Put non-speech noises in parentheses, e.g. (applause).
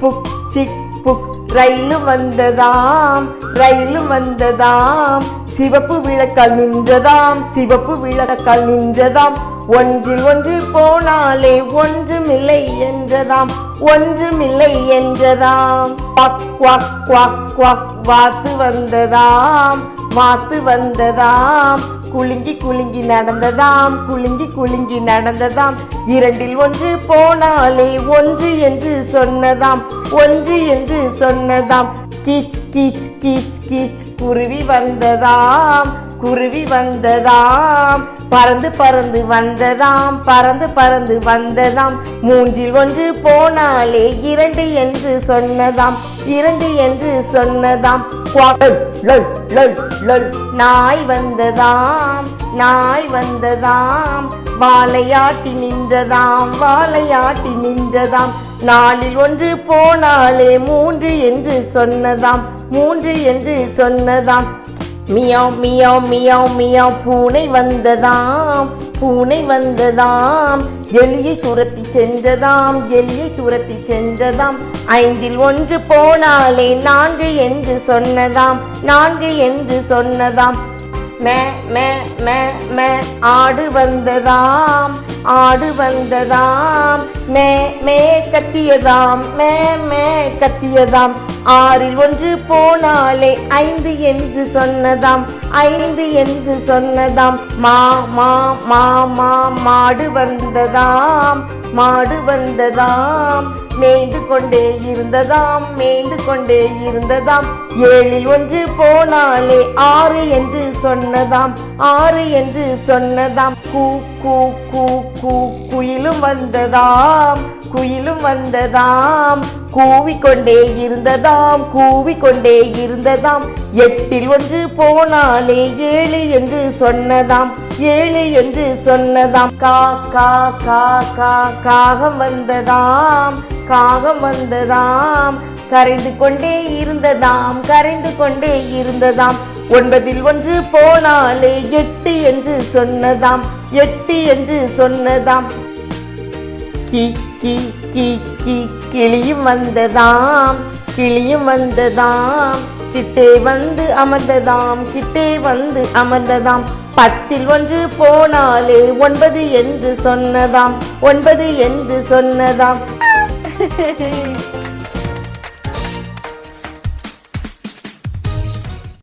Book சிக் புக் ரயிலு வந்ததாம் ரயிலு வந்ததாம். சிவப்பு விளக்கால் நின்றதாம் சிவப்பு விளக்கால் நின்றதாம். ஒன்றில் ஒன்று போனாலே ஒன்றுமில்லை என்றதாம் ஒன்றுமில்லை என்றதாம். குவாக் குவாக் குவாக் குவாக் வாத்து வந்ததாம். வாத்து வந்ததாம். குலுங்கி குலுங்கி நடந்ததாம். குலுங்கி குலுங்கி நடந்ததாம். இரண்டில் ஒன்று போனாலே ஒன்று என்று சொன்னதாம். ஒன்று என்று சொன்னதாம். கீச் கீச் கீச் கீச் குருவி வந்ததாம். குருவி வந்ததாம் பறந்து பறந்து வந்ததாம் பறந்து பறந்து வந்ததாம். மூன்றில் ஒன்று போனாலே இரண்டு என்று சொன்னதாம் இரண்டு என்று சொன்னதாம். நாய் வந்ததாம் நாய் வந்ததாம். வாழையாட்டி நின்றதாம் வாழையாட்டி நின்றதாம். நாளில் ஒன்று போனாலே மூன்று என்று சொன்னதாம் மூன்று என்று சொன்னதாம். மியாவ் மியாவ் மியாவ் மியாவ் பூனை வந்ததாம் பூனை வந்ததாம். எலியை துரத்தி சென்றதாம் எலியை துரத்தி சென்றதாம். ஐந்தில் ஒன்று போனாலே நான்கு என்று சொன்னதாம் நான்கு என்று சொன்னதாம். மே மே மே மே ஆடு வந்ததாம் ஆடு வந்ததாம். மே மே கத்தியதாம் மே மே கத்தியதாம். ஆறில் ஒன்று போனாலே ஐந்து என்று சொன்னதாம். ஐந்து என்று சொன்னதாம். மா மா மா மா மாடு வந்ததாம். மாடு வந்ததாம். மேய்ந்து கொண்டே இருந்ததாம். மேய்ந்து கொண்டே இருந்ததாம். ஏழில் ஒன்று போனாலே ஆறு என்று சொன்னதாம். ஆறு என்று சொன்னதாம். கூ கூ கூ கூ குயிலும் வந்ததாம். குயிலும் வந்ததாம். கூவிக்கொண்டே இருந்ததாம் கூவிக்கொண்டே இருந்ததாம் எட்டில் ஒன்று போனாலே ஏழு என்று சொன்னதாம் ஏழு என்று சொன்னதாம். கா கா கா கா காகம் வந்ததாம் காகம் வந்ததாம். கரைந்து கொண்டே இருந்ததாம் கரைந்து கொண்டே இருந்ததாம் ஒன்பதில் ஒன்று போனாலே எட்டு என்று சொன்னதாம் எட்டு என்று சொன்னதாம். கி கி கி கி கிளியும் வந்ததாம் கிளியும் வந்ததாம் கிட்டே வந்து அமர்ந்ததாம் கிட்டே வந்து அமர்ந்ததாம். பத்தில் ஒன்று போனாலே ஒன்பது என்று சொன்னதாம் ஒன்பது என்று சொன்னதாம். (laughs)